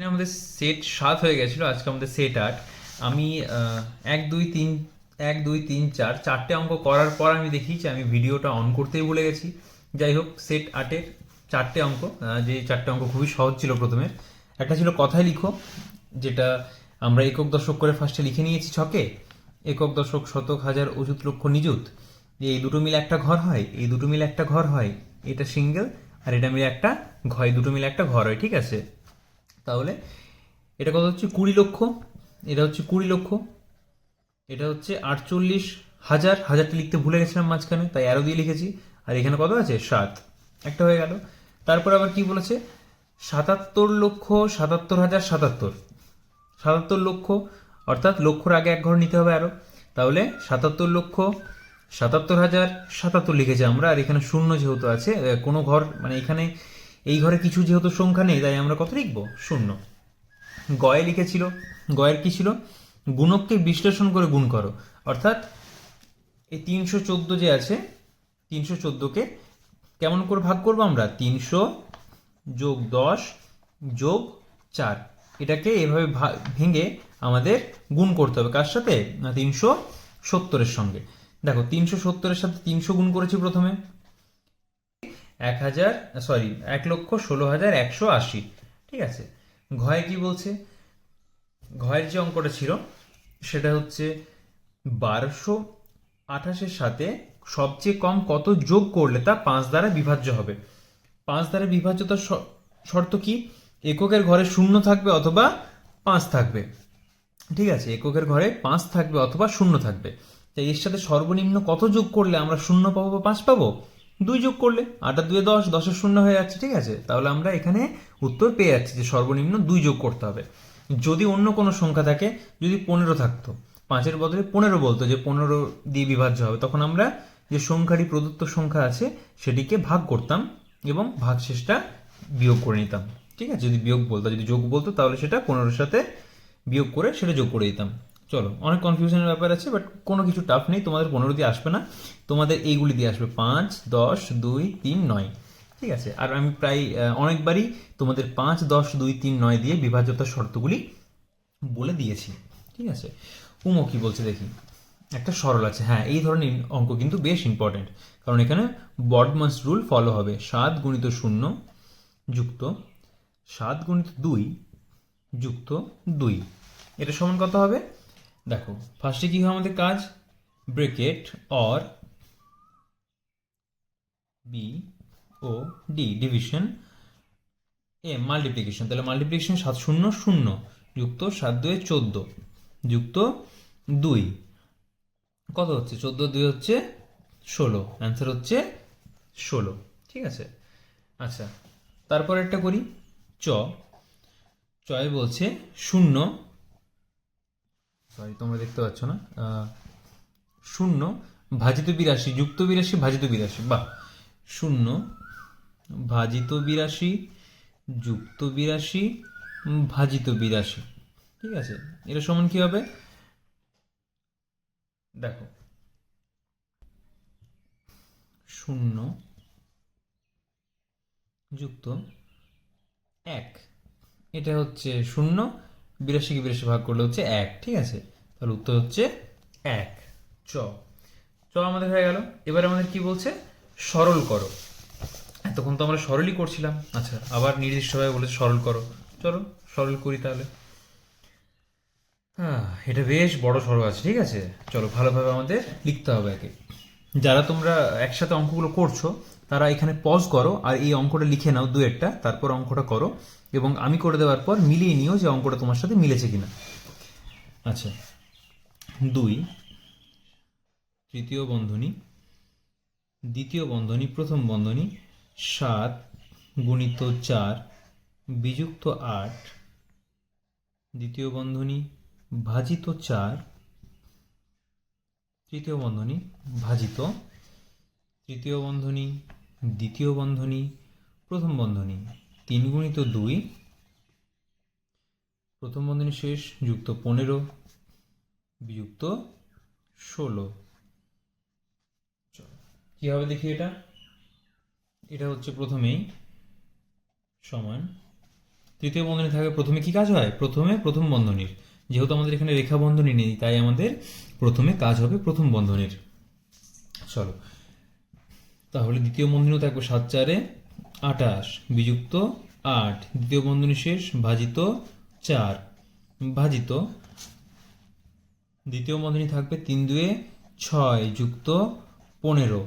এতদিন আমাদের সেট সাত হয়ে গেছিল, আজকে আমাদের সেট আট। আমি এক, দুই, তিন, এক, দুই, তিন, চার, চারটে অঙ্ক করার পর আমি দেখি যে আমি ভিডিওটা অন করতেই ভুলে গেছি। যাই হোক সেট আটের চারটে অঙ্ক যে চারটে অঙ্ক খুবই সহজ ছিল প্রথমে। একটা ছিল কথায় লিখো, যেটা আমরা একক দশক করে ফার্স্টে লিখে নিয়েছি ছকে। একক দশক, শতক, হাজার, অযুত, লক্ষ, নিযুত। যে এই দুটো মিলে একটা ঘর হয়, এই দুটো মিলে একটা ঘর হয়, এটা সিঙ্গেল, আর এটা মিলে একটা ঘর দুটো মিলে একটা ঘর হয়, ঠিক আছে? তাহলে এটা কত হচ্ছে? কুড়ি লক্ষ। এটা হচ্ছে কুড়ি লক্ষ। এটা হচ্ছে আটচল্লিশ হাজার। হাজারটা লিখতে ভুলে গেছিলাম মাঝখানে, তাই অ্যারো দিয়ে লিখেছি। আর এখানে কত আছে? সাত। একটা হয়ে গেল। তারপর আবার কি বলেছে? সাতাত্তর লক্ষ সাতাত্তর হাজার সাতাত্তর। সাতাত্তর লক্ষ, অর্থাৎ লক্ষর আগে এক ঘর নিতে হবে আরও তাহলে সাতাত্তর লক্ষ সাতাত্তর হাজার সাতাত্তর লিখেছি আমরা। আর এখানে শূন্য যেহেতু আছে কোনো ঘর মানে এখানে এই ঘরে কিছু যেহেতু সংখ্যা নেই, তাই আমরা কত লিখব? শূন্য। গয়ে লিখেছিল, গয়ের কি ছিল? গুণককে বিশ্লেষণ করে গুণ করো। অর্থাৎ এই তিনশো চোদ্দ যে আছে, তিনশো চোদ্দোকে কেমন করে ভাগ করব আমরা? তিনশো যোগ দশ যোগ চার। এটাকে এভাবে ভেঙে আমাদের গুণ করতে হবে। কার সাথে? না, তিনশো সত্তরের সঙ্গে। দেখো, তিনশো সত্তরের সাথে তিনশো গুণ করেছি প্রথমে। এক হাজার সরি এক লক্ষ ষোলো হাজার একশো আশি। ঠিক আছে? ঘয়ে কি বলছে? ঘয়ের যে অঙ্কটা ছিল, সেটা হচ্ছে বারোশো আঠাশের সাথে সবচেয়ে কম কত যোগ করলে তা পাঁচ দ্বারা বিভাজ্য হবে? পাঁচ দ্বারা বিভাজ্যতার শর্ত কি? এককের ঘরে শূন্য থাকবে অথবা পাঁচ থাকবে। ঠিক আছে? এককের ঘরে পাঁচ থাকবে অথবা শূন্য থাকবে। তাই এর সাথে সর্বনিম্ন কত যোগ করলে আমরা শূন্য পাবো বা পাঁচ পাবো? দুই যোগ করলে আটা দুয়ে দশ, দশের শূন্য হয়ে যাচ্ছে, ঠিক আছে? তাহলে আমরা এখানে উত্তর পেয়ে যাচ্ছি যে সর্বনিম্ন দুই যোগ করতে হবে। যদি অন্য কোনো সংখ্যা থাকে, যদি পনেরো থাকতো, পাঁচের বদলে পনেরো বলতো, যে পনেরো দিয়ে বিভাজ্য হবে, তখন আমরা যে সংখ্যাটি প্রদত্ত সংখ্যা আছে, সেটিকে ভাগ করতাম এবং ভাগশেষটা বিয়োগ করে নিতাম, ঠিক আছে? যদি বিয়োগ বলতো, যদি যোগ বলতো, তাহলে সেটা পনেরোর সাথে বিয়োগ করে সেটা যোগ করে দিতাম। চলো, অনেক কনফিউশনের ব্যাপার আছে বাট কোনো কিছু টাফ নেই, তোমাদের পনেরো দিয়ে আসবে না। তোমাদের এইগুলি দিয়ে আসবে, পাঁচ, দশ, দুই, তিন, নয়। ঠিক আছে? আর আমি প্রায় অনেকবারই তোমাদের পাঁচ, দশ, দুই, তিন, নয় দিয়ে বিভাজ্যতার শর্তগুলি বলে দিয়েছি। ঠিক আছে? উমো কি বলছে দেখি? একটা সরল আছে। হ্যাঁ এই ধরনের অঙ্ক কিন্তু বেশ ইম্পর্টেন্ট কারণ এখানে বডমাস রুল ফলো হবে। সাত গুণিত শূন্য যুক্ত, সাত গুণিত দুই যুক্ত দুই। এটা সমান কত হবে? দেখো ফার্স্টে কি হয় আমাদের কাজ? Bracket or B O D division A multiplication তাহলে মাল্টিপ্লিকেশন সাত শূন্য শূন্য যুক্ত সাত দুয়ে চোদ্দ, যুক্ত দুই। কত হচ্ছে? চোদ্দ দুই হচ্ছে ষোলো। অ্যান্সার হচ্ছে ষোলো। ঠিক আছে? আচ্ছা তারপর একটা করি। চ, চয় বলছে শূন্য সরি তোমরা দেখতে পাচ্ছ না? শূন্য ভাজিত বিরাশি যুক্ত বিরাশি ভাজিত বিরাশি বাহ! শূন্য ভাজিত বিরাশি যুক্ত বিরাশি ভাজিত বিরাশি ঠিক আছে? এটা সমান কি হবে? দেখো। শূন্য যুক্ত এক। এটা হচ্ছে শূন্য বিরাশিকে বিরাশি ভাগ করলে হচ্ছে এক, ঠিক আছে? তাহলে উত্তর হচ্ছে এক। চ। চ আমাদের হয়ে গেল। এবার আমাদের কি বলছে? সরল করো। এতক্ষণ তো আমরা সরলই করছিলাম। আচ্ছা আবার নির্দিষ্টভাবে বলেছে সরল করো। চলো, সরল করি তাহলে। হ্যাঁ এটা বেশ বড় সরো আছে, ঠিক আছে? চলো, ভালোভাবে আমাদের লিখতে হবে একে। যারা তোমরা একসাথে অঙ্কগুলো করছ, তারা এখানে পজ করো আর এই অঙ্কটা লিখে নাও দু একটা তারপর অঙ্কটা করো। এবং আমি করে দেওয়ার পর মিলিয়ে নিও যে অঙ্কটা তোমার সাথে মিলেছে কিনা। আচ্ছা। দুই। তৃতীয় বন্ধনী। দ্বিতীয় বন্ধনী, প্রথম বন্ধনী, সাত গুণিত চার বিযুক্ত আট। দ্বিতীয় বন্ধনী, ভাজিত চার। তৃতীয় বন্ধনী, ভাজিত। তৃতীয় বন্ধনী, দ্বিতীয় বন্ধনী, প্রথম বন্ধনী। তিন গুণিত দুই। প্রথম বন্ধনী শেষ, যুক্ত পনেরো, বিযুক্ত ষোলো। কি হবে দেখি এটা? এটা হচ্ছে প্রথমেই সমান। তৃতীয় বন্ধনী থাকবে, প্রথমে কি কাজ হয়? প্রথমে প্রথম বন্ধনীর। যেহেতু আমাদের এখানে রেখা বন্ধনী নেই, তাই আমাদের প্রথমে কাজ হবে প্রথম বন্ধনীর। চলো, তাহলে দ্বিতীয় বন্ধনীও থাকবে সাত চারে। আটাশ বিযুক্ত আট, দ্বিতীয় বন্ধনী শেষ, ভাজিত চার। ভাজিত, দ্বিতীয় বন্ধনী থাকবে তিন দুয়ে ছয় যুক্ত পনেরো।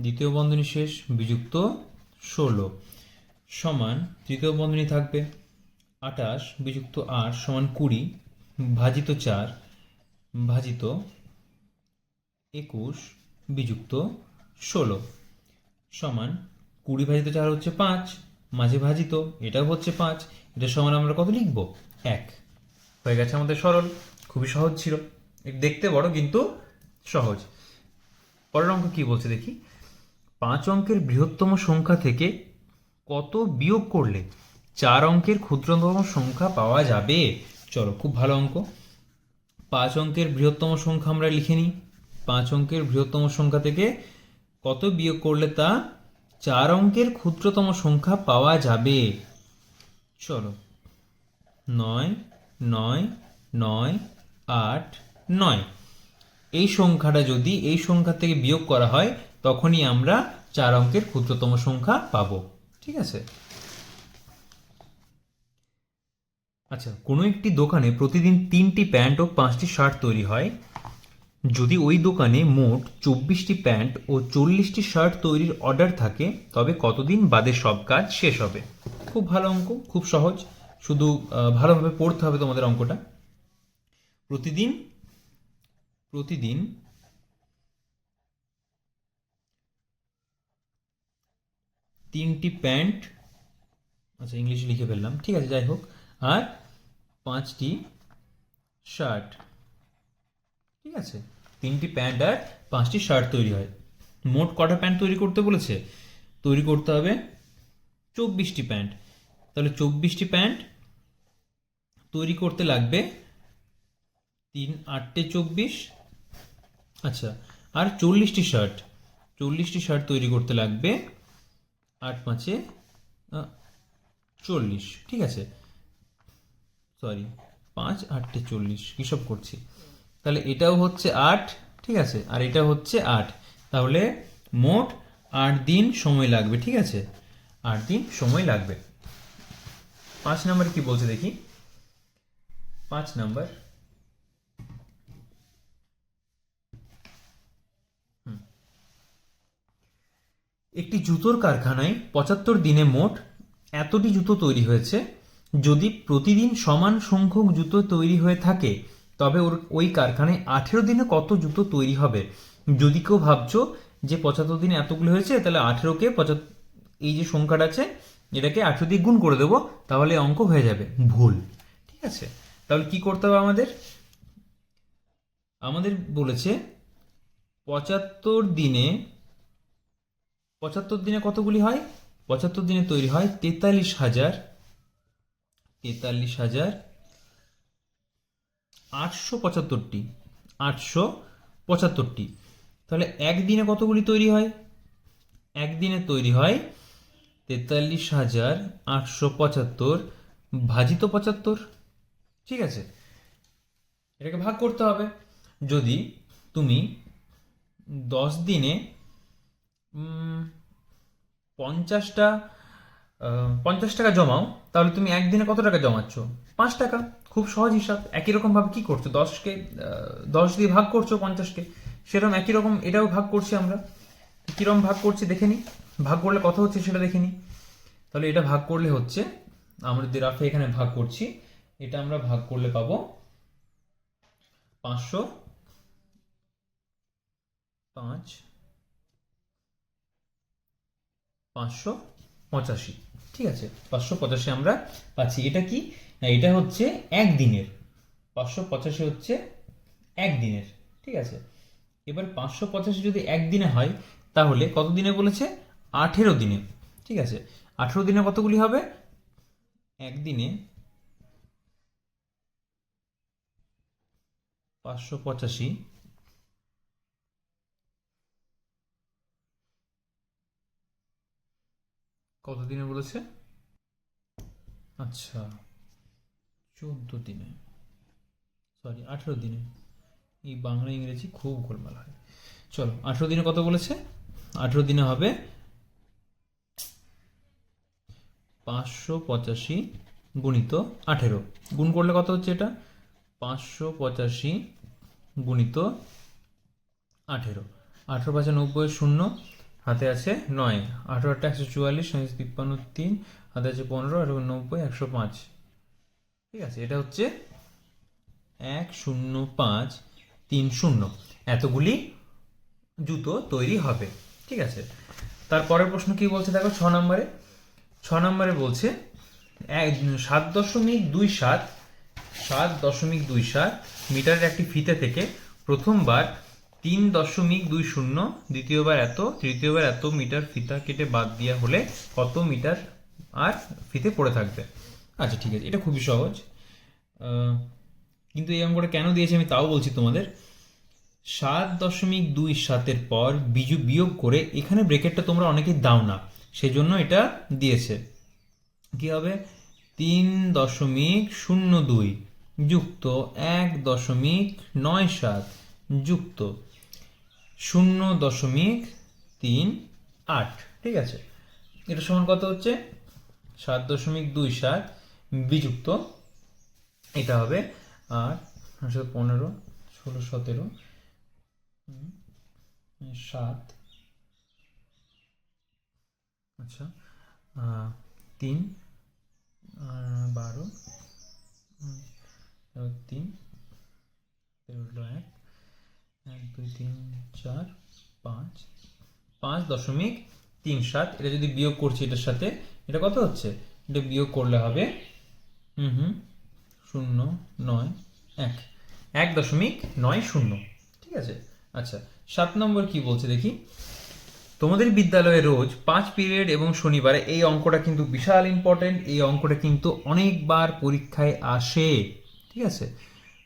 দ্বিতীয় বন্ধনী শেষ, বিযুক্ত ষোলো। সমান, তৃতীয় বন্ধনী থাকবে আটাশ বিযুক্ত আট সমান কুড়ি, ভাজিত চার, ভাজিত একুশ, বিযুক্ত ষোলো। সমান কুড়ি ভাজিত চার হচ্ছে পাঁচ, মাঝে ভাজিত, এটাও হচ্ছে পাঁচ এটা সমান আমরা কত লিখব? এক। হয়ে গেছে আমাদের সরল, খুবই সহজ ছিল। দেখতে বড়, কিন্তু সহজ। পরের অঙ্ক কি বলছে দেখি? পাঁচ অঙ্কের বৃহত্তম সংখ্যা থেকে কত বিয়োগ করলে চার অঙ্কের ক্ষুদ্রতম সংখ্যা পাওয়া যাবে? চলো, খুব ভালো অঙ্ক। পাঁচ অঙ্কের বৃহত্তম সংখ্যা আমরা লিখে নিই। পাঁচ অঙ্কের বৃহত্তম সংখ্যা থেকে কত বিয়োগ করলে তা চার অঙ্কের ক্ষুদ্রতম সংখ্যা পাওয়া যাবে। চলো। নয় নয় নয়, আট, নয়। এই সংখ্যাটা যদি এই সংখ্যা থেকে বিয়োগ করা হয়, তখনই আমরা চার অঙ্কের ক্ষুদ্রতম সংখ্যা পাবো। ঠিক আছে? আচ্ছা কোনো একটি দোকানে প্রতিদিন তিনটি প্যান্ট ও পাঁচটি শার্ট তৈরি হয়। যদি ওই দোকানে মোট চব্বিশটি প্যান্ট ও চল্লিশটি শার্ট তৈরির অর্ডার থাকে, তবে কতদিন বাদে সব কাজ শেষ হবে? খুব ভালো অঙ্ক, খুব সহজ। শুধু ভালোভাবে পড়তে হবে তোমাদের অঙ্কটা। প্রতিদিন প্রতিদিন তিনটি প্যান্ট আচ্ছা ইংলিশে লিখে ফেললাম। ঠিক আছে, যাই হোক। আর পাঁচটি শার্ট। ঠিক আছে? তিনটি প্যান্ট আর পাঁচটি শার্ট তৈরি হয়। মোট কটা প্যান্ট তৈরি করতে বলেছে? তৈরি করতে হবে চব্বিশটি প্যান্ট। তাহলে চব্বিশটি প্যান্ট তৈরি করতে লাগবে তিন, আটটে চব্বিশ। আচ্ছা আর চল্লিশটি শার্ট। চল্লিশটি শার্ট তৈরি করতে লাগবে আট, পাঁচে চল্লিশ। ঠিক আছে? সরি, পাঁচ, আটটে চল্লিশ। হিসাব করছি। তাহলে এটাও হচ্ছে আট, ঠিক আছে? আর এটা হচ্ছে আট। তাহলে মোট আট দিন সময় লাগবে, ঠিক আছে? আট দিন সময় লাগবে। পাঁচ নাম্বার কি বলছে দেখি? পাঁচ নাম্বার। একটি জুতোর কারখানায় পঁচাত্তর দিনে মোট এতটি জুতো তৈরি হয়েছে, যদি প্রতিদিন সমান সংখ্যক জুতো তৈরি হয়ে থাকে তবে ওর ওই কারখানায় আঠেরো দিনে কত জুতো তৈরি হবে? যদি কেউ ভাবছ যে পঁচাত্তর দিনে এতগুলো হয়েছে, তাহলে আঠেরোকে পঁচাত্তর এই যে সংখ্যাটা আছে, এটাকে আঠেরো দিয়ে গুণ করে দেবো, তাহলে অঙ্ক হয়ে যাবে। ভুল। ঠিক আছে? তাহলে কি করতে হবে আমাদের? আমাদের বলেছে পঁচাত্তর দিনে পঁচাত্তর দিনে কতগুলি হয়? পঁচাত্তর দিনে তৈরি হয় তেতাল্লিশ হাজার তেতাল্লিশ হাজার আটশো পঁচাত্তরটি। আটশো পঁচাত্তরটি। তাহলে একদিনে কতগুলি তৈরি হয়? একদিনে তৈরি হয় তেতাল্লিশ হাজার আটশো পঁচাত্তর ভাজিত পঁচাত্তর। ঠিক আছে? এটাকে ভাগ করতে হবে। যদি তুমি দশ দিনে পঞ্চাশটা পঞ্চাশ টাকা জমাও, তাহলে তুমি একদিনে কত টাকা জমাচ্ছ? পাঁচ টাকা। খুব সহজ হিসাব, একই রকম ভাবে কি করছ? দশকে দশ দিয়ে ভাগ করছ, পঞ্চাশকে। সেরকম একই রকম এটাও ভাগ করছি আমরা। কীরকম ভাগ করছি দেখে নিই ভাগ করলে কত হচ্ছে সেটা দেখে নিই তাহলে এটা ভাগ করলে হচ্ছে, আমরা যে রাফে এখানে ভাগ করছি, এটা আমরা ভাগ করলে পাবো পাঁচশো পাঁচ, পাঁচশো পঁচাশি। ঠিক আছে? পাঁচশো পঁচাশি আমরা পাচ্ছি। এটা কি? না, এটা হচ্ছে একদিনের। পাঁচশো পঁচাশি হচ্ছে একদিনের, ঠিক আছে? এবার পাঁচশো পঁচাশি যদি একদিনে হয়, তাহলে কত দিনে বলেছে? আঠেরো দিনে, ঠিক আছে? আঠেরো দিনে কতগুলি হবে? একদিনে পাঁচশো পঁচাশি কত দিনে বলেছে? আচ্ছা। চোদ্দ দিনে সরি আঠেরো দিনে। এই বাংলা ইংরেজি খুব গোলমাল হয়। চলো, আঠেরো দিনে কত বলেছে? আঠেরো দিনে হবে পাঁচশো পঁচাশি গুণিত আঠেরো। গুণ করলে কত হচ্ছে এটা? পাঁচশো পঁচাশি গুণিত আঠেরো। আঠেরো পাঁচে নব্বই শূন্য, হাতে আছে নয়। আঠেরো আটটা একশো চুয়াল্লিশ তিপ্পান্ন, তিন, হাতে আছে পনেরো, আঠেরো নব্বই, একশো পাঁচ। ঠিক আছে, এটা হচ্ছে এক শূন্য পাঁচ তিন শূন্য। এতগুলি জুতো তৈরি হবে, ঠিক আছে? তারপরের প্রশ্ন কি বলছে দেখো, ছ নম্বরে? ছ নম্বরে বলছে, এক, সাত দশমিক দুই সাত সাত দশমিক দুই সাত মিটারের একটি ফিতে থেকে প্রথমবার তিন দশমিক দুই শূন্য, দ্বিতীয়বার এত, তৃতীয়বার এত মিটার ফিতা কেটে বাদ দেওয়া হলে কত মিটার আর ফিতে পড়ে থাকবে? আচ্ছা ঠিক আছে। এটা খুবই সহজ। কিন্তু এই অঙ্কটা কেন দিয়েছি আমি তাও বলছি তোমাদের। সাত দশমিক দুই সাতের পর বিজু বিয়োগ করে এখানে ব্রেকেটটা তোমরা অনেকেই দাও না। সেজন্য এটা দিয়েছে। কি হবে? তিন দশমিক শূন্য দুই যুক্ত এক দশমিক নয় সাত যুক্ত শূন্য দশমিক তিন আট। ঠিক আছে? এটা সমান কত হচ্ছে? সাত দশমিক দুই সাত বিযুক্ত। এটা হবে আর আটশো পনেরো ষোলো সতেরো সাত আচ্ছা তিন বারো তিন, এবার এক এক, দুই, তিন, চার, পাঁচ পাঁচ দশমিক তিন সাত। এটা যদি বিয়োগ করছি এটার সাথে, এটা কত হচ্ছে? এটা বিয়োগ করলে হবে হুম শূন্য নয়, এক। এক দশমিক নয় শূন্য। ঠিক আছে? আচ্ছা সাত নম্বর কি বলছে দেখি? তোমাদের বিদ্যালয়ে রোজ পাঁচ পিরিয়ড এবং শনিবারে এই অঙ্কটা কিন্তু বিশাল ইম্পর্টেন্ট এই অঙ্কটা কিন্তু অনেকবার পরীক্ষায় আসে। ঠিক আছে?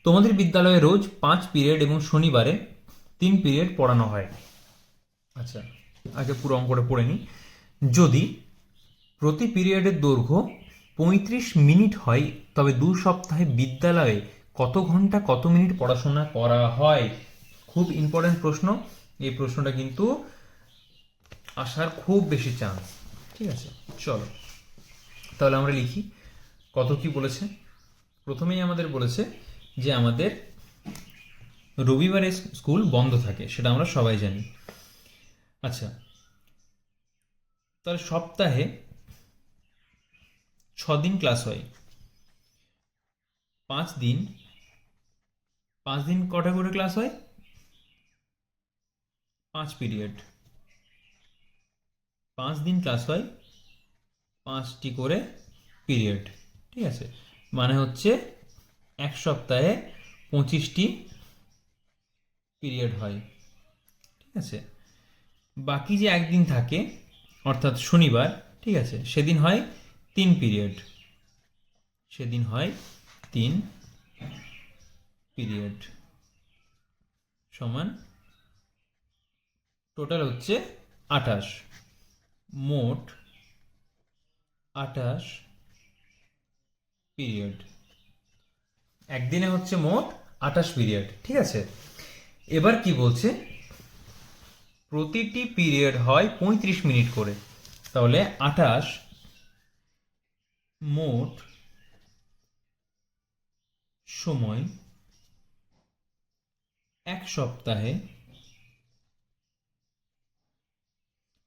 তোমাদের বিদ্যালয়ে রোজ পাঁচ পিরিয়ড এবং শনিবারে তিন পিরিয়ড পড়ানো হয়। আচ্ছা আগে পুরো অঙ্কটা পড়ে নিই। যদি প্রতি পিরিয়ডের দৈর্ঘ্য পঁয়ত্রিশ মিনিট হয়, তবে দু সপ্তাহে বিদ্যালয়ে কত ঘণ্টা, কত মিনিট পড়াশোনা করা হয়? খুব ইম্পর্টেন্ট প্রশ্ন। এই প্রশ্নটা কিন্তু আসার খুব বেশি চান্স ঠিক আছে, চলো। তাহলে আমরা লিখি। কত কি বলেছে? প্রথমেই আমাদের বলেছে যে আমাদের রবিবারে স্কুল বন্ধ থাকে, সেটা আমরা সবাই জানি। আচ্ছা তাহলে সপ্তাহে ছ দিন ক্লাস হয়। পাঁচ দিন পাঁচ দিন কটা করে ক্লাস হয়? পাঁচ পিরিয়ড পাঁচ দিন ক্লাস হয়, পাঁচটি করে পিরিয়ড ঠিক আছে? মানে হচ্ছে এক সপ্তাহে পঁচিশটি পিরিয়ড হয়। ঠিক আছে? বাকি যে একদিন থাকে, অর্থাৎ শনিবার, ঠিক আছে? সেদিন হয় তিন পিরিয়ড। সেদিন হয় তিন পিরিয়ড। সমান টোটাল হচ্ছে আঠাশ। মোট আঠাশ পিরিয়ড। একদিনে হচ্ছে মোট আঠাশ পিরিয়ড, ঠিক আছে? এবার কি বলছে? প্রতিটি পিরিয়ড হয় পঁয়ত্রিশ মিনিট করে। তাহলে আঠাশ মোট সময় এক সপ্তাহে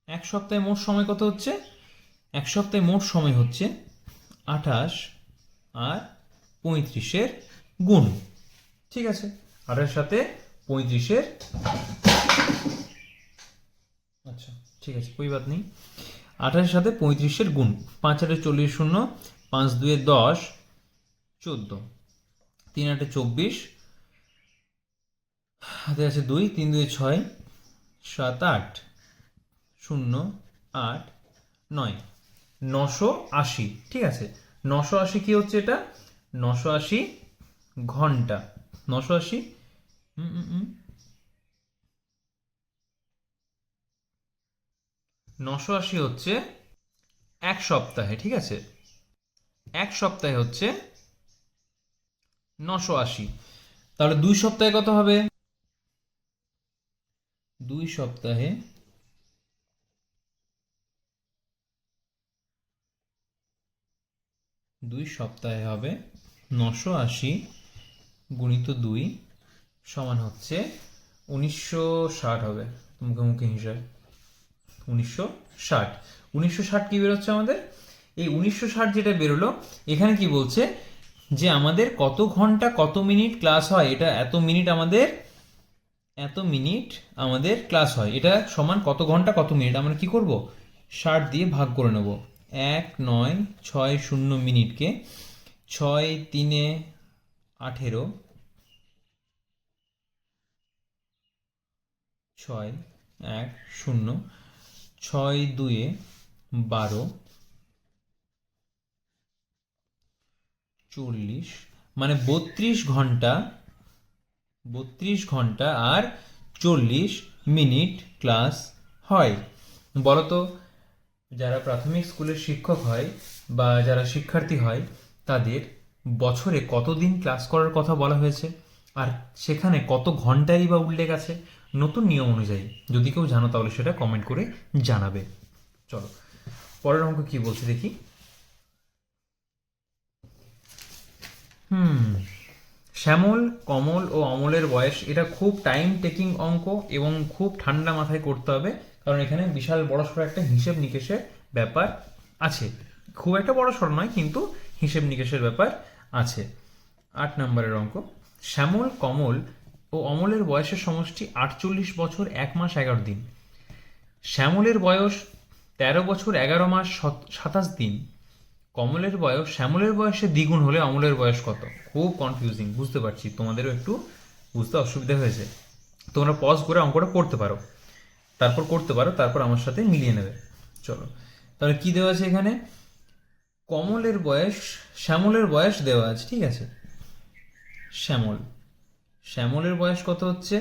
এক সপ্তাহে মোট সময় কত হচ্ছে? এক সপ্তাহে মোট সময় হচ্ছে আঠাশ আর পঁয়ত্রিশের গুণ। ঠিক আছে? আঠাশ সাথে পঁয়ত্রিশের আচ্ছা ঠিক আছে কোই বাদ নেই। আঠাশের সাথে পঁয়ত্রিশের গুণ, পাঁচ আটে চল্লিশ শূন্য, পাঁচ দুয়ে দশ, চোদ্দ। তিন আটে চব্বিশ, হাতে আছে দুই, তিন দুয়ে ছয়, সাত আট, শূন্য আট, নয়। নশো আশি, ঠিক আছে? নশো আশি কি হচ্ছে এটা? নশো আশি ঘণ্টা। নশো আশি, হুম হুম নশো আশি হচ্ছে এক সপ্তাহে, ঠিক আছে? এক সপ্তাহে হচ্ছে নশো আশি। তাহলে দুই সপ্তাহে কত হবে? দুই সপ্তাহে দুই সপ্তাহে হবে নশো আশি গুণিত দুই সমান হচ্ছে উনিশশো ষাট হবে মুখে মুখে হিসাব। উনিশশো ষাট। উনিশশো ষাট কী বেরোচ্ছে আমাদের? এই উনিশশো ষাট যেটা বেরোলো, এখানে কি বলছে? যে আমাদের কত ঘণ্টা, কত মিনিট ক্লাস হয়, এটা এত মিনিট আমাদের, এত মিনিট আমাদের ক্লাস হয়। এটা সমান কত ঘণ্টা, কত মিনিট? আমরা কি করব? ষাট দিয়ে ভাগ করে নেব। এক, নয়, ছয়, শূন্য মিনিটকে ছয় তিনে আঠেরো, ছয়, এক, শূন্য ছয় দুয়ে বারো। চল্লিশ। মানে বত্রিশ ঘণ্টা বত্রিশ ঘণ্টা আর চল্লিশ মিনিট ক্লাস হয়। বলতো, যারা প্রাথমিক স্কুলের শিক্ষক হয় বা যারা শিক্ষার্থী হয়, তাদের বছরে কতদিন ক্লাস করার কথা বলা হয়েছে? আর সেখানে কত ঘন্টাই বা উল্লেখ আছে? নতুন নিয়ম অনুযায়ী। যদি কেউ জানো তাহলে সেটা কমেন্ট করে জানাবে। চলো, পরের অঙ্ক কি বলছে দেখি। হুম, শ্যামল, কমল ও অমলের বয়স, এটা খুব টাইম টেকিং অঙ্ক এবং খুব ঠান্ডা মাথায় করতে হবে, কারণ এখানে বিশাল বড় সড়ো একটা হিসেব নিকেশের ব্যাপার আছে। খুব একটা বড় সড়ো নয়, কিন্তু হিসেব নিকেশের ব্যাপার আছে। আট নম্বরের অঙ্ক, শ্যামল, কমল ও অমলের বয়সের সমষ্টি আটচল্লিশ বছর এক মাস এগারো দিন। শ্যামলের বয়স তেরো বছর এগারো মাস সত- সাতাশ দিন। কমলের বয়স শ্যামলের বয়সে দ্বিগুণ হলে অমলের বয়স কত? খুব কনফিউজিং বুঝতে পারছি। তোমাদেরও একটু বুঝতে অসুবিধা হয়েছে। তোমরা পজ করে অঙ্কটা করতে পারো। তারপর করতে পারো, তারপর আমার সাথে মিলিয়ে নেবে। চলো। তাহলে কি দেওয়া আছে এখানে? কমলের বয়স শ্যামলের বয়স দেওয়া আছে, ঠিক আছে? শ্যামল। শ্যামলের বয়স কত হচ্ছে?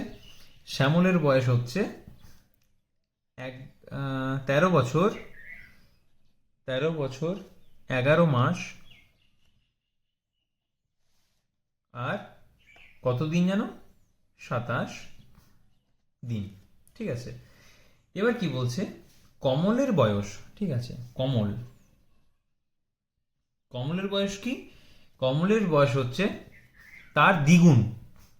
শ্যামলের বয়স হচ্ছে এক তেরো বছর। তেরো বছর, এগারো মাস। আর কত দিন জানো? সাতাশ দিন। ঠিক আছে। এবার কি বলছে? কমলের বয়স, ঠিক আছে, কমল। কমলের বয়স কি? কমলের বয়স হচ্ছে তার দ্বিগুণ।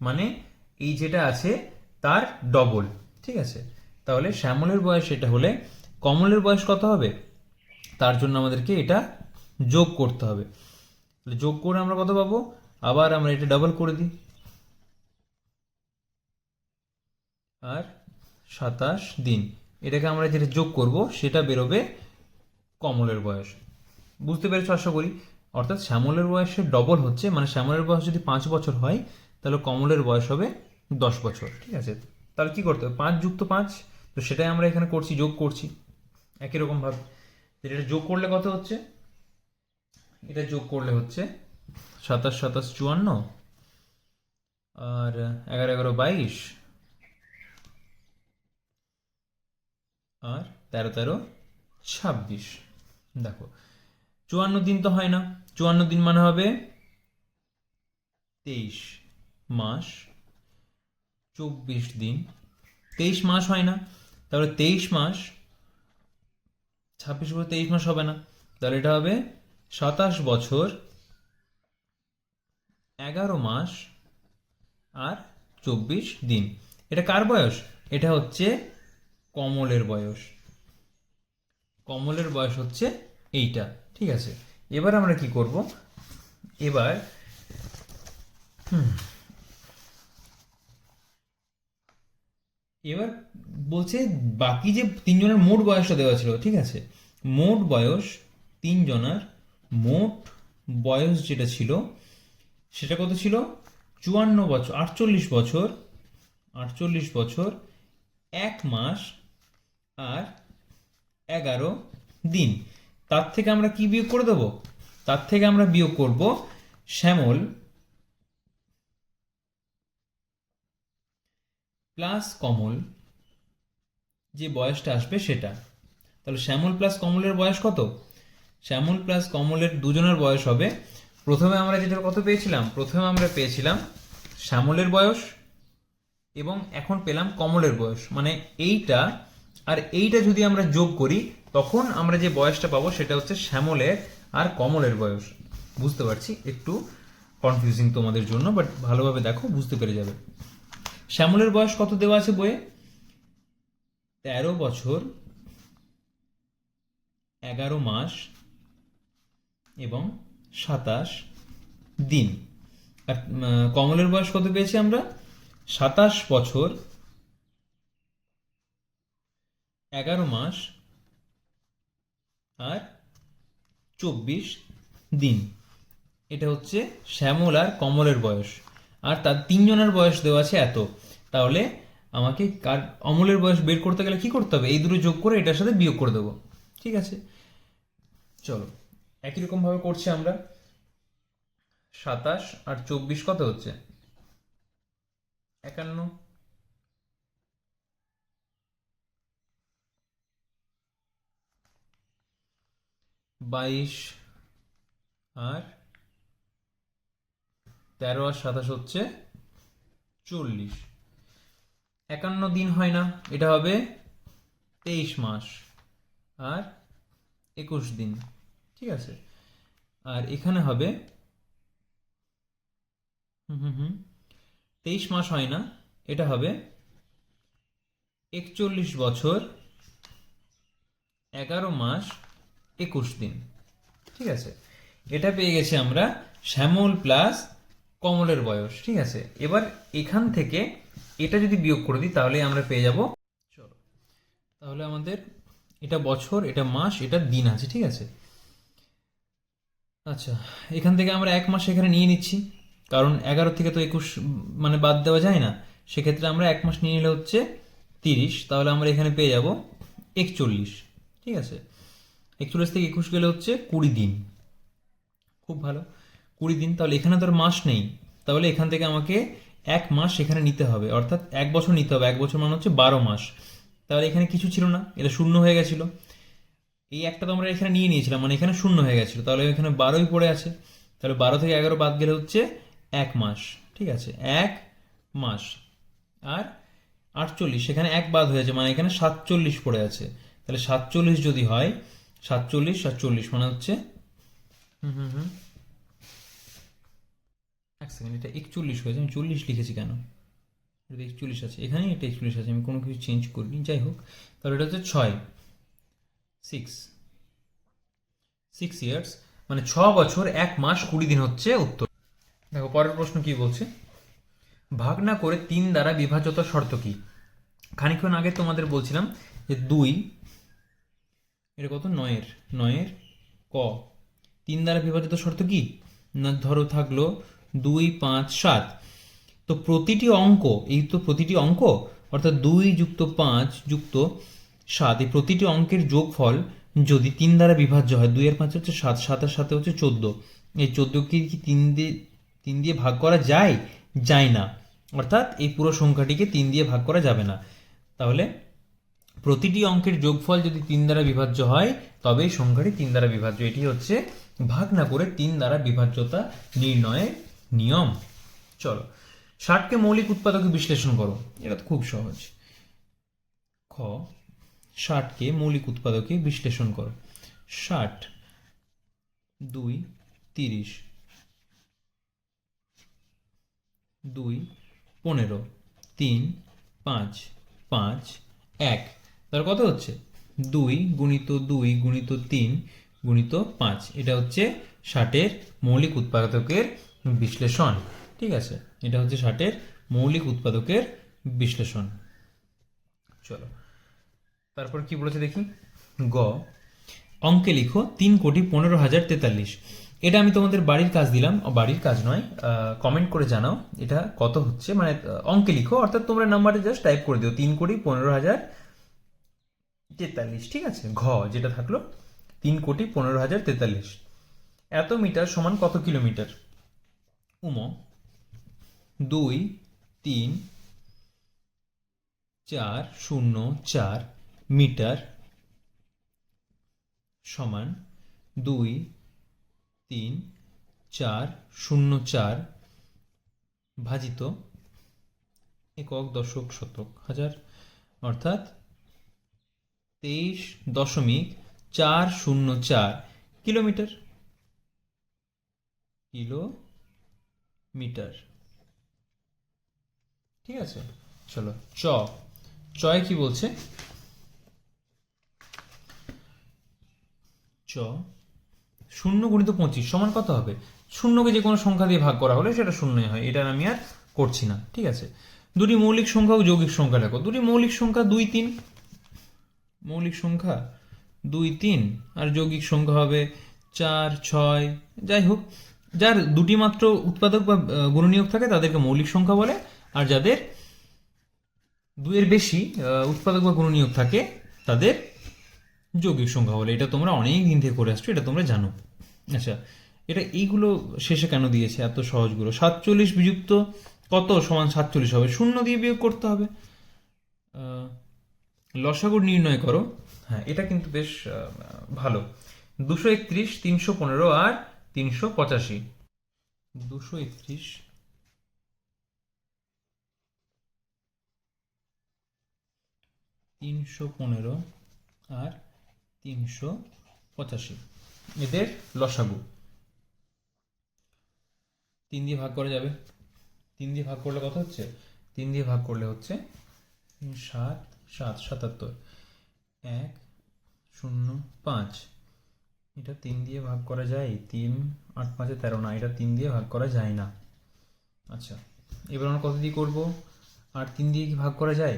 মানে এই যেটা আছে তার ডবল ঠিক আছে? তাহলে শ্যামলের বয়স এটা হলে কমলের বয়স কত হবে? তার জন্য আমাদেরকে এটা যোগ করতে হবে। যোগ করে আমরা কত পাবো? আবার আমরা এটা ডাবল করে দিই। আর সাতাশ দিন, এটাকে আমরা যেটা যোগ করব, সেটা বেরোবে কমলের বয়স। বুঝতে পেরেছ আশা করি? অর্থাৎ শ্যামলের বয়সের ডবল হচ্ছে মানে শ্যামলের বয়স যদি পাঁচ বছর হয় তাহলে কমলের বয়স হবে দশ বছর, ঠিক আছে? তাহলে কি করতে হবে? পাঁচ যুক্ত পাঁচ, তো সেটাই আমরা এখানে করছি, যোগ করছি। একই রকম ভাবে। এটা যোগ করলে কত হচ্ছে? এটা যোগ করলে হচ্ছে সাতাশ সাতাশ, চুয়ান্ন, আর এগারো এগারো, বাইশ, আর তেরো তেরো, ছাব্বিশ। দেখো, চুয়ান্ন দিন তো হয় না। চুয়ান্ন দিন মানে হবে তেইশ। মাস চব্বিশ দিন। তেইশ মাস হয় না। তাহলে তেইশ মাস ছাব্বিশ বছর তেইশ মাস হবে না। তাহলে এটা হবে সাতাশ বছর এগারো মাস আর চব্বিশ দিন। এটা কার বয়স? এটা হচ্ছে কমলের বয়স। কমলের বয়স হচ্ছে এইটা। ঠিক আছে? এবার আমরা কি করব? এবার হুম, এবার বলছে বাকি যে তিনজনের মোট বয়সটা দেওয়া ছিল, ঠিক আছে? মোট বয়স তিনজনের মোট বয়স যেটা ছিল, সেটা কত ছিল? চুয়ান্ন বছর, আটচল্লিশ বছর আটচল্লিশ বছর, এক মাস আর এগারো দিন। তার থেকে আমরা কি বিয়োগ করে দেবো? তার থেকে আমরা বিয়োগ করব শ্যামল প্লাস কমল যে বয়সটা আসবে সেটা। তাহলে শ্যামল প্লাস কমলের বয়স কত? শ্যামল প্লাস কমলের দুজনের বয়স হবে। প্রথমে আমরা যেটা কত পেয়েছিলাম? প্রথমে আমরা পেয়েছিলাম শ্যামলের বয়স এবং এখন পেলাম কমলের বয়স। মানে এইটা আর এইটা যদি আমরা যোগ করি, তখন আমরা যে বয়সটা পাবো সেটা হচ্ছে শ্যামলের আর কমলের বয়স। বুঝতে পারছি? একটু কনফিউজিং তোমাদের জন্য বাট ভালোভাবে দেখো, বুঝতে পেরে যাবে। শ্যামলের বয়স কত দেওয়া আছে বইয়ে? তেরো বছর, এগারো মাস এবং সাতাশ দিন। আর কমলের বয়স কত পেয়েছি আমরা? সাতাশ বছর, এগারো মাস আর চব্বিশ দিন। এটা হচ্ছে শ্যামল আর কমলের বয়স। আর তার তিনজনের বয়স দেওয়া আছে এত। তাহলে আমাকে কার অমলের বয়স বের করতে গেলে কি করতে হবে? এই দুটো যোগ করে এটার সাথে বিয়োগ করে দেবো। ঠিক আছে? চলো। একই রকম ভাবে করছি আমরা। সাতাশ আর চব্বিশ কত হচ্ছে? একান্ন। বাইশ আর তেরো আর সাতাশ হচ্ছে চল্লিশ। একান্ন দিন হয় না, এটা হবে তেইশ মাস আর একুশ দিন, ঠিক আছে? আর এখানে হবে, হুম হুম হুম, তেইশ মাস হয় না, এটা হবে একচল্লিশ বছর এগারো মাস একুশ দিন, ঠিক আছে? এটা পেয়ে গেছি আমরা শ্যামল প্লাস কমলের বয়স, ঠিক আছে? এবার এখান থেকে এটা যদি বিয়োগ করে দিই তাহলে আমরা পেয়ে যাব, চলো। তাহলে আমাদের এটা বছর, এটা মাস, এটা দিন আছে, ঠিক আছে? আচ্ছা এখান থেকে আমরা এক মাস এখানে নিয়ে নিচ্ছি, কারণ এগারো থেকে তো একুশ মানে বাদ দেওয়া যায় না। সেক্ষেত্রে আমরা এক মাস নিয়ে নিলে হচ্ছে তিরিশ, তাহলে আমরা এখানে পেয়ে যাব একচল্লিশ, ঠিক আছে? একচল্লিশ থেকে একুশ গেলে হচ্ছে কুড়ি দিন। খুব ভালো। কুড়ি দিন, তাহলে এখানে তো মাস নেই। তাহলে এখান থেকে আমাকে এক মাস এখানে নিতে হবে। অর্থাৎ এক বছর নিতে হবে। এক বছর মানে হচ্ছে বারো মাস। তাহলে এখানে কিছু ছিল না। এটা শূন্য হয়ে গেছিল। এই একটা তো আমরা এখানে নিয়ে নিয়েছিলাম। মানে এখানে শূন্য হয়ে গেছিল। তাহলে এখানে বারোই পড়ে আছে। তাহলে বারো থেকে এগারো বাদ গেলে হচ্ছে এক মাস। ঠিক আছে? এক মাস। আর আটচল্লিশ। সেখানে এক বাদ হয়েছে মানে এখানে সাতচল্লিশ পড়ে আছে। তাহলে সাতচল্লিশ যদি হয়, সাতচল্লিশ সাতচল্লিশ মানে হচ্ছে, হুম হুম হুম এক সেকেন্ড এটা একচল্লিশ হয়েছে আমি চল্লিশ লিখেছি কেন? এটা একচল্লিশ আছে, এখানেই এটা একচল্লিশ আছে, আমি কোনো কিছু চেঞ্জ করিনি, যাই হোক। তাহলে এটা হচ্ছে ছয় সিক্স সিক্স ইয়ার্স মানে ছ বছর, এক মাস, কুড়ি দিন হচ্ছে উত্তর। দেখো, পরের প্রশ্ন কি বলছে? ভাগ না করে তিন দ্বারা বিভাজ্যতার শর্ত কি? খানিকক্ষণ আগে তোমাদের বলছিলাম যে দুই, এটা কত? নয়ের নয়ের ক। তিন দ্বারা বিভাজিত শর্ত কি? না, ধরো থাকল দুই, পাঁচ, সাত। তো প্রতিটি অঙ্ক, এই তো প্রতিটি অঙ্ক, অর্থাৎ দুই যুক্ত পাঁচ যুক্ত সাত, এই প্রতিটি অঙ্কের যোগফল যদি তিন দ্বারা বিভাজ্য হয়, দুই আর পাঁচ হচ্ছে সাত সাতের সাথে হচ্ছে চোদ্দ। এই চোদ্দকে কি তিন দিয়ে তিন দিয়ে ভাগ করা যায়? যায় না। অর্থাৎ এই পুরো সংখ্যাটিকে তিন দিয়ে ভাগ করা যাবে না। তাহলে প্রতিটি অঙ্কের যোগফল যদি তিন দ্বারা বিভাজ্য হয় তবে সংখ্যাটি তিন দ্বারা বিভাজ্য। এটি হচ্ছে ভাগ না করে তিন দ্বারা বিভাজ্যতা নির্ণয়ের নিয়ম। চলো, ষাটকে মৌলিক উৎপাদকে বিশ্লেষণ করো। এটা তো খুব সহজ। খ, ষাটকে মৌলিক উৎপাদকে বিশ্লেষণ করো। ষাট, দুই, তিরিশ। দুই, পনেরো। তিন, পাঁচ পাঁচ, এক। তার কত হচ্ছে? দুই গুণিত দুই গুণিত তিন গুণিত পাঁচ। এটা হচ্ছে ষাটের মৌলিক উৎপাদকের বিশ্লেষণ। ঠিক আছে? এটা হচ্ছে ষাটের মৌলিক উৎপাদকের বিশ্লেষণ। চলো। তারপর কি বলেছে দেখি? গ। অঙ্কে লিখো তিন কোটি পনেরো হাজার তেতাল্লিশ। এটা আমি তোমাদের বাড়ির কাজ দিলাম। বাড়ির কাজ নয়। কমেন্ট করে জানাও এটা কত হচ্ছে। মানে অঙ্কে লিখো। অর্থাৎ তোমরা নাম্বারে জাস্ট টাইপ করে দিও। তিন কোটি পনেরো হাজার তেতাল্লিশ। ঠিক আছে? ঘ, যেটা থাকল, তিন কোটি পনেরো হাজার তেতাল্লিশ। এত মিটার সমান কত কিলোমিটার? উম, দুই, তিন, চার, শূন্য, চার মিটার সমান দুই, তিন, চার, শূন্য, চার ভাজিত একক দশক শতক, হাজার, অর্থাৎ তেইশ দশমিক চার শূন্য চার কিলোমিটার। কিলোমিটার ঠিক আছে? চলো। চ। চয় কি বলছে? চ। শূন্য গুণিত পঁচিশ সমান কত হবে? শূন্যকে যে কোনো সংখ্যা দিয়ে ভাগ করা হলে সেটা শূন্যই হয়। এটা আমি আর করছি না। ঠিক আছে? দুটি মৌলিক সংখ্যা ও যৌগিক সংখ্যা লেখো। দুটি মৌলিক সংখ্যা দুই তিন। মৌলিক সংখ্যা দুই তিন। আর যৌগিক সংখ্যা হবে চার, ছয়। যাই হোক যার দুটি মাত্র উৎপাদক বা গুণনীয়ক থাকে তাদেরকে মৌলিক সংখ্যা বলে আর যাদের দুইয়ের বেশি উৎপাদক বা গুণনীয়ক থাকে তাদের যৌগিক সংখ্যা বলে। এটা তোমরা অনেক দিন থেকে করে আসছো এটা তোমরা জানো। আচ্ছা এটা এইগুলো শেষে কেন দিয়েছে এত সহজগুলো সাতচল্লিশ বিযুক্ত কত সমান সাতচল্লিশ হবে? শূন্য দিয়ে বিয়োগ করতে হবে। আহ, লসাগু নির্ণয় করো। হ্যাঁ এটা কিন্তু বেশ ভালো। দুশো একত্রিশ তিনশো পনেরো আর তিনশো পঁচাশি। দুশো একত্রিশ। তিনশো পনেরো আর তিনশো পঁচাশি। এদের লসাগু। তিন দিয়ে ভাগ করা যাবে। তিন দিয়ে ভাগ করলে কত হচ্ছে? তিন দিয়ে ভাগ করলে হচ্ছে সাত সাত, সাতাত্তর। এক, শূন্য, পাঁচ। এটা তিন দিয়ে ভাগ করা যায়, তিন, আট, পাঁচে তেরো না, এটা তিন দিয়ে ভাগ করা যায় না। আচ্ছা এবার আমরা কত দিয়ে করব? আর তিন দিয়ে কি ভাগ করা যায়?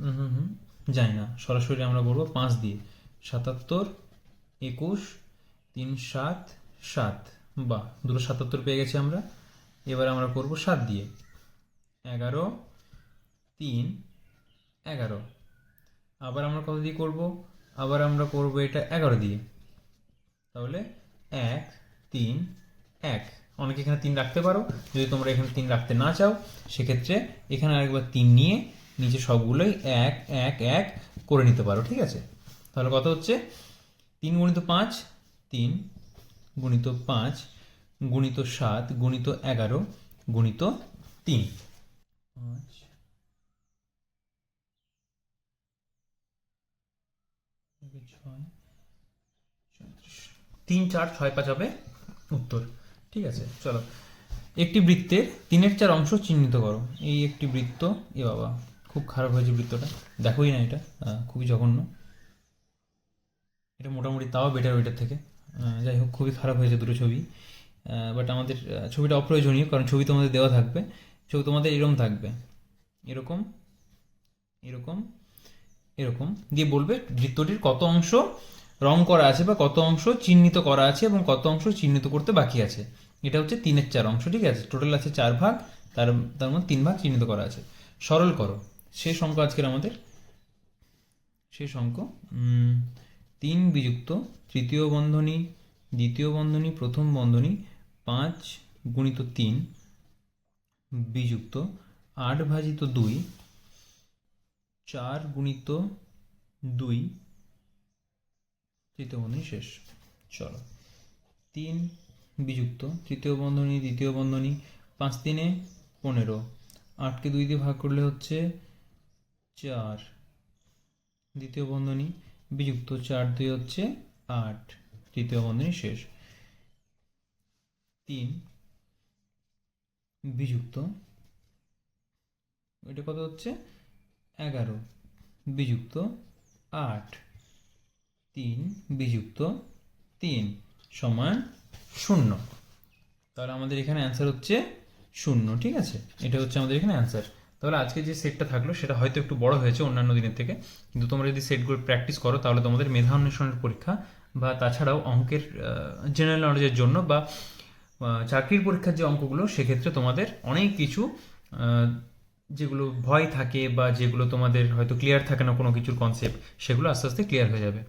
হুম হুম হুম, যায় না, সরাসরি আমরা করব পাঁচ দিয়ে। সাতাত্তর, একুশ, তিন, সাত সাত বা দুটো সাতাত্তর পেয়ে গেছি আমরা। এবার আমরা করব সাত দিয়ে। এগারো, তিন, এগারো। আবার আমরা কত দিয়ে করব? আবার আমরা করব এটা এগারো দিয়ে। তাহলে এক, তিন, এক। অনেকে এখানে তিন রাখতে পারো। যদি তোমরা এখানে তিন রাখতে না চাও, সেক্ষেত্রে এখানে আরেকবার তিন নিয়ে নিচে সবগুলোই এক এক এক করে নিতে পারো, ঠিক আছে? তাহলে কত হচ্ছে? তিন গুণিত পাঁচ, তিন গুণিত পাঁচ, গুণিত সাত, গুণিত এগারো, গুণিত তিন। পাঁচ একে ছয় চৌত্রিশ। তিন, চার, ছয়, পাঁচ হবে উত্তর। ঠিক আছে, চলো। একটি বৃত্তের তিনের চার অংশ চিহ্নিত করো। এই একটি বৃত্ত, এ বাবা, খুব খারাপ হয়েছে বৃত্তটা। দেখোই না এটা খুবই জঘন্য। এটা মোটামুটি তাও বেটার ওইটার থেকে। যাই হোক, খুবই খারাপ হয়েছে দুটো ছবি। বাট আমাদের ছবিটা অপ্রয়োজনীয়, কারণ ছবি তোমাদের দেওয়া থাকবে। ছবি তোমাদের এরকম থাকবে। এরকম এরকম এরকম। দিয়ে বলবে বৃত্তটির কত অংশ রং করা আছে বা কত অংশ চিহ্নিত করা আছে এবং কত অংশ চিহ্নিত করতে বাকি আছে। এটা হচ্ছে তিনের চার অংশ, ঠিক আছে? টোটাল আছে চার ভাগ, তার তার মধ্যে তিন ভাগ চিহ্নিত করা আছে। সরল করো। শেষ অঙ্ক আজকের আমাদের? শেষ অঙ্ক তিন বিযুক্ত, তৃতীয় বন্ধনী, দ্বিতীয় বন্ধনী, প্রথম বন্ধনী, পাঁচ গুণিত তিন বিযুক্ত, আট ভাজিত দুই, চার গুণিত দুই তৃতীয় বন্ধনী শেষ। চলো। তিন বিযুক্ত। তৃতীয় বন্ধনী, দ্বিতীয় বন্ধনী, পাঁচ তিনে পনেরো। আটকে দুই দিয়ে ভাগ করলে হচ্ছে চার। দ্বিতীয় বন্ধনী বিযুক্ত, চার দুই হচ্ছে আট। তৃতীয় বন্ধনী শেষ। তিন বিযুক্ত। এটা কত হচ্ছে? এগারো। বিযুক্ত, আট। তিন বিযুক্ত তিন সমান শূন্য। তাহলে আমাদের এখানে অ্যান্সার হচ্ছে শূন্য, ঠিক আছে? এটা হচ্ছে আমাদের এখানে অ্যান্সার তাহলে আজকে যে সেটটা থাকল, সেটা হয়তো একটু বড় হয়েছে অন্যান্য দিনের থেকে, কিন্তু তোমরা যদি সেটগুলো প্র্যাকটিস করো, তাহলে তোমাদের মেধা অন্বেষণের পরীক্ষা বা তাছাড়াও অঙ্কের জেনারেল নলেজের জন্য বা চাকরির পরীক্ষার যে অঙ্কগুলো, সেক্ষেত্রে তোমাদের অনেক কিছু যেগুলো ভয় থাকে বা যেগুলো তোমাদের হয়তো ক্লিয়ার থাকে না কোনো কিছুর কনসেপ্ট সেগুলো আস্তে আস্তে ক্লিয়ার হয়ে যাবে।